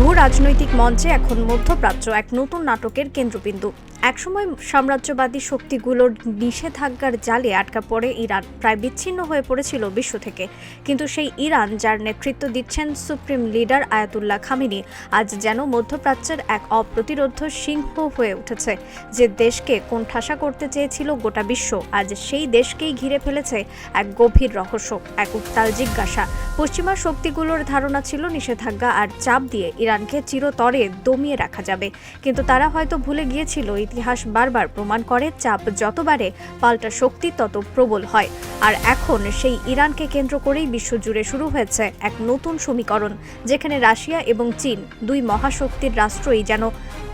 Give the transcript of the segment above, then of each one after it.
ভূ রাজনৈতিক মঞ্চে এখন মধ্যপ্রাচ্য এক নতুন নাটকের কেন্দ্রবিন্দু। একসময় সাম্রাজ্যবাদী শক্তিগুলোর নিষেধাজ্ঞার জালে আটকা পড়ে ইরান প্রায় বিচ্ছিন্ন হয়ে পড়েছিল বিশ্ব থেকে। কিন্তু সেই ইরান যার নেতৃত্ব দিচ্ছেন সুপ্রিম লিডার আয়াতুল্লাহ খামিনি, আজ যেন মধ্যপ্রাচ্যের এক অপ্রতিরোধ সিংহ হয়ে উঠেছে, যে দেশকে কোণঠাসা করতে চেয়েছিল গোটা বিশ্ব। আজ সেই দেশকেই ঘিরে ফেলেছে এক গভীর রহস্য, এক উত্তাল জিজ্ঞাসা। পশ্চিমা শক্তিগুলোর ধারণা ছিল নিষেধাজ্ঞা আর চাপ দিয়ে ইরানকে চিরতরে দমিয়ে রাখা যাবে। কিন্তু তারা হয়তো ভুলে গিয়েছিল ইতিহাস বারবার প্রমাণ করে, চাপ যতবারে পাল্টা শক্তি তত প্রবল হয়। আর এখন সেই ইরানকে কেন্দ্র করেই বিশ্বজুড়ে শুরু হয়েছে এক নতুন সমীকরণ, যেখানে রাশিয়া এবং চীন দুই মহাশক্তির রাষ্ট্রই যেন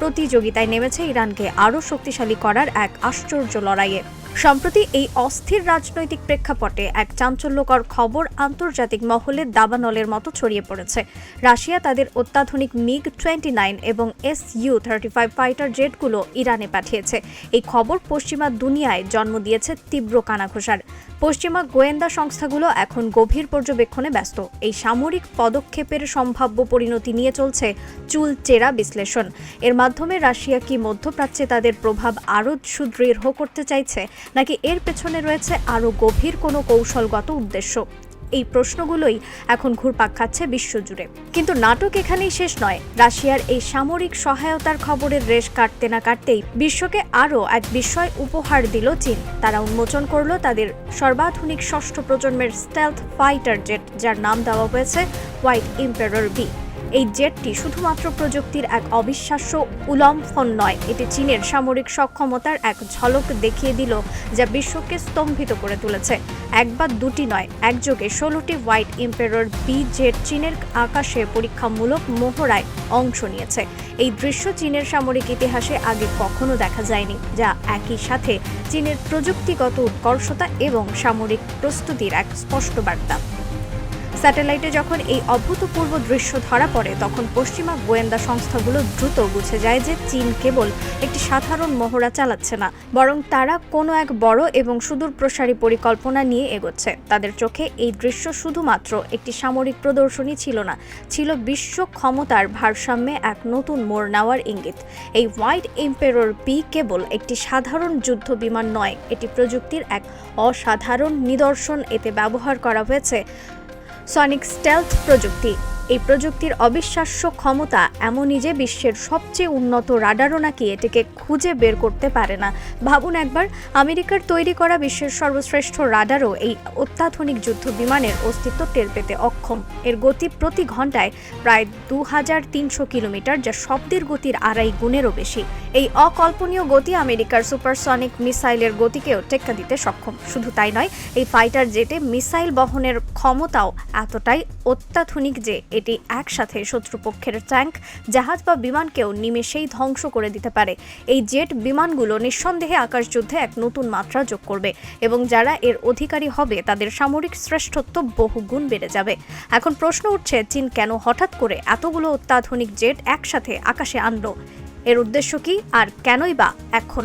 প্রতিযোগিতায় নেমেছে ইরানকে আরও শক্তিশালী করার এক আশ্চর্য লড়াইয়ে। সম্প্রতি এই অস্থির রাজনৈতিক প্রেক্ষাপটে এক চাঞ্চল্যকর খবর আন্তর্জাতিক মহলে দাবানলের মতো ছড়িয়ে পড়েছে। রাশিয়া তাদের অত্যাধুনিক মিগ টোয়েন্টি নাইন এবং S U thirty five fighter জেটগুলো ইরানে পাঠিয়েছে। এই খবর পশ্চিমা দুনিয়ায় জন্ম দিয়েছে তীব্র কানাঘোষার। পশ্চিমা গোয়েন্দা সংস্থাগুলো এখন গভীর পর্যবেক্ষণে ব্যস্ত। এই সামরিক পদক্ষেপের সম্ভাব্য পরিণতি নিয়ে চলছে চুল চেরা বিশ্লেষণ। এর মাধ্যমে রাশিয়া কি মধ্যপ্রাচ্যে তাদের প্রভাব আরও সুদৃঢ় করতে চাইছে নাকি এর পেছনে রয়েছে আরও গভীর কোনো কৌশলগত উদ্দেশ্য? এই প্রশ্নগুলোই এখন ঘুরপাক খাচ্ছে বিশ্বজুড়ে। কিন্তু নাটক এখানেই শেষ নয়। রাশিয়ার এই সামরিক সহায়তার খবরের রেশ কাটতে না কাটতেই বিশ্বকে আরও এক বিস্ময় উপহার দিল চীন। তারা উন্মোচন করল তাদের সর্বাধুনিক ষষ্ঠ প্রজন্মের স্টেলথ ফাইটার জেট যার নাম দেওয়া হয়েছে হোয়াইট ইম্পেরর বি এই জেটটি শুধুমাত্র প্রযুক্তির এক অবিশ্বাস্য উলম্ফন নয়, এটি চীনের সামরিক সক্ষমতার এক ঝলক দেখিয়ে দিল যা বিশ্বকে স্তম্ভিত করে তুলেছে। একবার দুটি নয়, একযোগে ষোলোটি হোয়াইট ইম্পেরর বি জেট চীনের আকাশে পরীক্ষামূলক মহড়ায় অংশ নিয়েছে। এই দৃশ্য চীনের সামরিক ইতিহাসে আগে কখনো দেখা যায়নি, যা একই সাথে চীনের প্রযুক্তিগত উৎকর্ষতা এবং সামরিক প্রস্তুতির এক স্পষ্ট বার্তা। স্যাটেলাইটে যখন এই অভূতপূর্ব দৃশ্য ধরা পড়ে, তখন পশ্চিমা গোয়েন্দা সংস্থাগুলো দ্রুত বুঝে যায় যে চীন কেবল একটি সাধারণ মহড়া চালাচ্ছে না, বরং তারা কোনো এক বড় এবং সুদূর প্রসারী পরিকল্পনা নিয়ে এগোচ্ছে। তাদের চোখে এই দৃশ্য শুধুমাত্র একটি সামরিক প্রদর্শনী ছিল না, ছিল বিশ্ব ক্ষমতার ভারসাম্যে এক নতুন মোড় নেওয়ার ইঙ্গিত। এই হোয়াইট এম্পেরর পি কেবল একটি সাধারণ যুদ্ধ বিমান নয়, এটি প্রযুক্তির এক অসাধারণ নিদর্শন। এতে ব্যবহার করা হয়েছে সনিক স্টেলথ প্রযুক্তি এই প্রযুক্তির অবিশ্বাস্য ক্ষমতা এমনই যে বিশ্বের সবচেয়ে উন্নত রাডারও নাকি এটিকে খুঁজে বের করতে পারে না। ভাবুন একবার, আমেরিকার তৈরি করা বিশ্বের সর্বশ্রেষ্ঠ রাডারও এই অত্যাধুনিক যুদ্ধ বিমানের অস্তিত্ব টের পেতে অক্ষম। এর গতি প্রতি ঘন্টায় প্রায় দু হাজার তিনশো কিলোমিটার, যা শব্দের গতির আড়াই গুণেরও বেশি। এই অকল্পনীয় গতি আমেরিকার সুপারসনিক মিসাইলের গতিকেও টেক্কা দিতে সক্ষম। শুধু তাই নয়, এই ফাইটার জেটে মিসাইল বহনের ক্ষমতাও এতটাই অত্যাধুনিক যে এটি একসাথে শত্রুপক্ষের ট্যাঙ্ক, জাহাজ বা বিমানকেও নিমেষেই ধ্বংস করে দিতে পারে। এই জেট বিমানগুলো নিঃসন্দেহে আকাশযুদ্ধে এক নতুন মাত্রা যোগ করবে এবং যারা এর অধিকারী হবে তাদের সামরিক শ্রেষ্ঠত্ব বহুগুণ বেড়ে যাবে। এখন প্রশ্ন উঠছে, চীন কেন হঠাৎ করে এতগুলো অত্যাধুনিক জেট একসাথে আকাশে আনলো? এর উদ্দেশ্য কি? আর কেনই বা এখন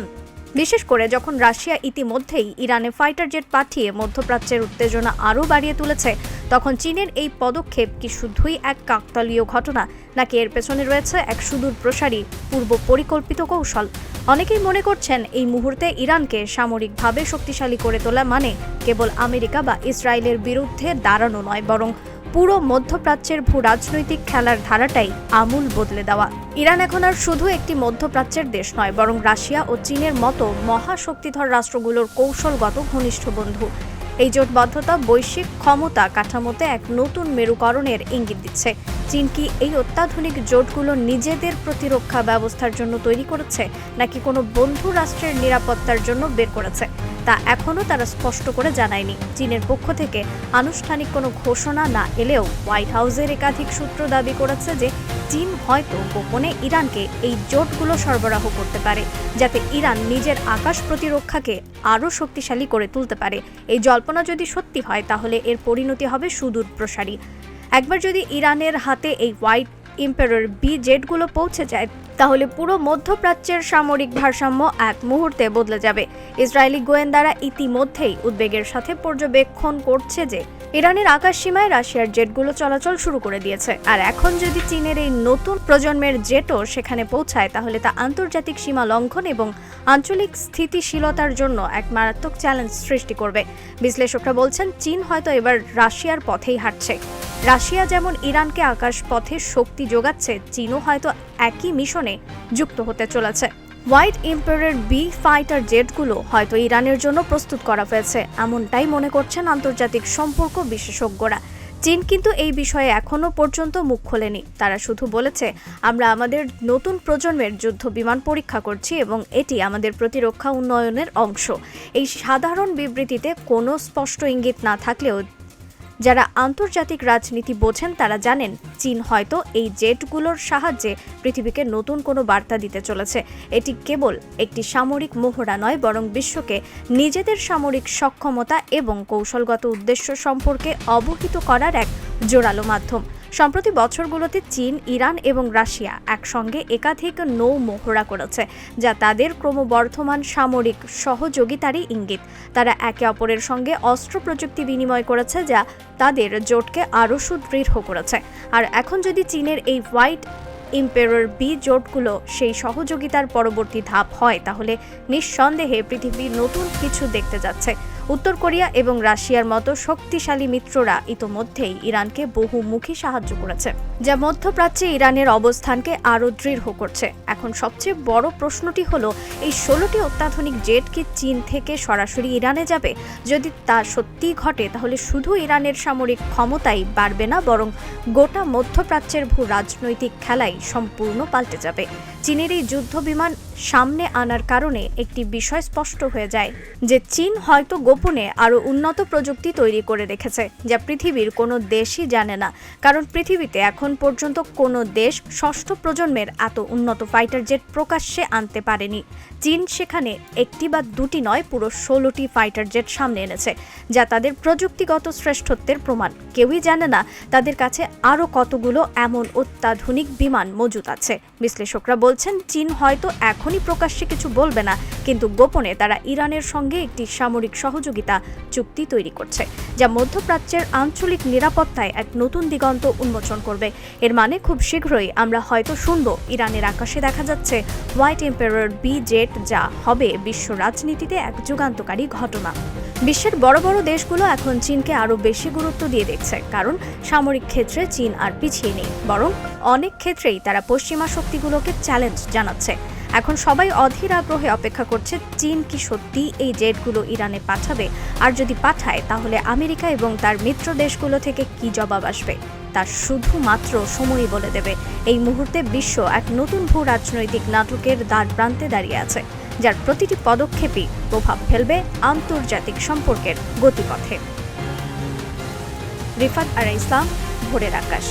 বিশেষ করে যখন রাশিয়া ইতিমধ্যেই ইরানে ফাইটার জেট পাঠিয়ে মধ্যপ্রাচ্যের উত্তেজনা আরও বাড়িয়ে তুলেছে, তখন চীনের এই পদক্ষেপ কি শুধুই এক কাকতালীয় ঘটনা, নাকি এর পেছনে রয়েছে এক সুদূর প্রসারী পূর্ব পরিকল্পিত কৌশল? অনেকেই মনে করছেন এই মুহূর্তে ইরানকে সামরিকভাবে শক্তিশালী করে তোলা মানে কেবল আমেরিকা বা ইসরায়েলের বিরুদ্ধে দাঁড়ানো নয়, বরং পুরো মধ্যপ্রাচ্যের ভূ রাজনৈতিক খেলার ধারাটাই আমূল বদলে দেওয়া। ইরান এখন আর শুধু একটি মধ্যপ্রাচ্যের দেশ নয়, বরং রাশিয়া ও চীনের মতো মহাশক্তিধর রাষ্ট্রগুলোর কৌশলগত ঘনিষ্ঠ বন্ধু। এই জোটবদ্ধতা বৈশ্বিক ক্ষমতা কাঠামোতে এক নতুন মেরুকরণের ইঙ্গিত দিচ্ছে। চীন কি এই অত্যাধুনিক জোটগুলো নিজেদের প্রতিরক্ষা ব্যবস্থার জন্য তৈরি করেছে, নাকি কোনো বন্ধু রাষ্ট্রের নিরাপত্তার জন্য বের করেছে? তা এখনও তারা স্পষ্ট করে জানায়নি। চীনের পক্ষ থেকে আনুষ্ঠানিক কোনো ঘোষণা না এলেও হোয়াইট হাউসের একাধিক সূত্র দাবি করেছে যে চীন হয়তো গোপনে ইরানকে এই জোটগুলো সরবরাহ করতে পারে, যাতে ইরান নিজের আকাশ প্রতিরক্ষাকে আরও শক্তিশালী করে তুলতে পারে। এই জল্পনা যদি সত্যি হয়, তাহলে এর পরিণতি হবে সুদূর প্রসারী। একবার যদি ইরানের হাতে এই হোয়াইট ইম্পেরর বি জেটগুলো পৌঁছে যায় তাহলে পুরো মধ্যপ্রাচ্যের সামরিক ভারসাম্য এক মুহূর্তে বদলে যাবে। ইসরায়েলি গোয়েন্দারা ইতিমধ্যেই উদ্বেগের সাথে পর্যবেক্ষণ করছে যে ইরানের আকাশ সীমায় রাশিয়ার জেটগুলো চলাচল শুরু করে দিয়েছে। আর এখন যদি চীনের এই নতুন প্রজন্মের জেটও সেখানে পৌঁছায়, তাহলে তা আন্তর্জাতিক সীমা লঙ্ঘন এবং আঞ্চলিক স্থিতিশীলতার জন্য এক মারাত্মক চ্যালেঞ্জ সৃষ্টি করবে। বিশ্লেষকরা বলছেন, চীন হয়তো এবার রাশিয়ার পথেই হাঁটছে। রাশিয়া যেমন ইরানকে আকাশ পথে শক্তি যোগাচ্ছে, চীনও হয়তো একই মিশনে যুক্ত হতে চলেছে। হোয়াইট এম্পায়ারের বি ফাইটার জেটগুলো হয়তো ইরানের জন্য প্রস্তুত করা হয়েছে, এমনটাই মনে করছেন আন্তর্জাতিক সম্পর্ক বিশেষজ্ঞরা। চীন কিন্তু এই বিষয়ে এখনও পর্যন্ত মুখ খোলেনি। তারা শুধু বলেছে, আমরা আমাদের নতুন প্রজন্মের যুদ্ধ বিমান পরীক্ষা করছি এবং এটি আমাদের প্রতিরক্ষা উন্নয়নের অংশ। এই সাধারণ বিবৃতিতে কোনো স্পষ্ট ইঙ্গিত না থাকলেও যারা আন্তর্জাতিক রাজনীতি বোঝেন তারা জানেন চীন হয়তো এই জেটগুলোর সাহায্যে পৃথিবীকে নতুন কোনো বার্তা দিতে চলেছে। এটি কেবল একটি সামরিক মোহরা নয়, বরং বিশ্বকে নিজেদের সামরিক সক্ষমতা এবং কৌশলগত উদ্দেশ্য সম্পর্কে অবহিত করার এক জোরালো মাধ্যম। সম্প্রতি বছরগুলোতে চীন, ইরান এবং রাশিয়া একসঙ্গে একাধিক নৌ মোহরা করেছে, যা তাদের ক্রমবর্ধমান সামরিক সহযোগিতারই ইঙ্গিত। তারা একে অপরের সঙ্গে অস্ত্র প্রযুক্তি বিনিময় করেছে, যা তাদের জোটকে আরও সুদৃঢ় করেছে। আর এখন যদি চীনের এই হোয়াইট ইম্পেরর বি জোটগুলো সেই সহযোগিতার পরবর্তী ধাপ হয়, তাহলে নিঃসন্দেহে পৃথিবী নতুন কিছু দেখতে যাচ্ছে। উত্তর কোরিয়া এবং রাশিয়ার মতো শক্তিশালী মিত্ররা ইতোমধ্যেই ইরানকে বহুমুখী সাহায্য করেছে, যা মধ্যপ্রাচ্যে ইরানের অবস্থানকে আরও দৃঢ় করছে। এখন সবচেয়ে বড় প্রশ্নটি হলো, এই ষোলোটি অত্যাধুনিক জেট কি চীন থেকে সরাসরি ইরানে যাবে? যদি তা সত্যি ঘটে, তাহলে শুধু ইরানের সামরিক ক্ষমতাই বাড়বে না, বরং গোটা মধ্যপ্রাচ্যের ভূ রাজনৈতিক খেলাই সম্পূর্ণ পাল্টে যাবে। চীনের এই যুদ্ধ বিমান সামনে আনার কারণে একটি বিষয় স্পষ্ট হয়ে যায় যে চীন হয়তো গোপনে আরও উন্নত প্রযুক্তি তৈরি করে রেখেছে, যা পৃথিবীর কোনো দেশই জানে না। কারণ পৃথিবীতে এখন পর্যন্ত কোনো দেশ ষষ্ঠ প্রজন্মের এত উন্নত ফাইটার জেট প্রকাশ্যে আনতে পারেনি। চীন সেখানে একটি বা দুটি নয়, পুরো ষোলোটি ফাইটার জেট সামনে এনেছে, যা তাদের প্রযুক্তিগত শ্রেষ্ঠত্বের প্রমাণ। কেউই জানে না তাদের কাছে আরও কতগুলো এমন অত্যাধুনিক বিমান মজুত আছে। বিশ্লেষকরা বলছেন, চীন হয়তো এখনই প্রকাশ্যে কিছু বলবে না, কিন্তু গোপনে তারা ইরানের সঙ্গে একটি সামরিক সহযোগিতা চুক্তি তৈরি করছে, যা মধ্যপ্রাচ্যের আঞ্চলিক নিরাপত্তায় এক নতুন দিগন্ত উন্মোচন করবে। এর মানে খুব শীঘ্রই আমরা হয়তো শুনব, ইরানের আকাশে দেখা যাচ্ছে হোয়াইট এম্পায়ার বি জেট যা হবে বিশ্ব রাজনীতিতে এক যুগান্তকারী ঘটনা। বিশ্বের বড় বড় দেশগুলো এখন চীনকে আরও বেশি গুরুত্ব দিয়ে দেখছে, কারণ সামরিক ক্ষেত্রে চীন আর পিছিয়ে নেই, বরং অনেক ক্ষেত্রেই তারা পশ্চিমা শক্তিগুলোকে চ্যালেঞ্জ জানাচ্ছে। এখন সবাই অধীর আগ্রহে অপেক্ষা করছে, চীন কি সত্যি এই জেটগুলো ইরানে পাঠাবে? আর যদি পাঠায়, তাহলে আমেরিকা এবং তার মিত্র দেশগুলো থেকে কি জবাব আসবে? তা শুধুমাত্র সময়ই বলে দেবে, এই মুহূর্তে বিশ্ব এক নতুন ভূ রাজনৈতিক নাটকের দ্বার প্রান্তে দাঁড়িয়ে আছে, যার প্রতিটি পদক্ষেপই প্রভাব ফেলবে আন্তর্জাতিক সম্পর্কের গতিপথে। রিফাত আর ইসলাম, ভোরের আকাশ।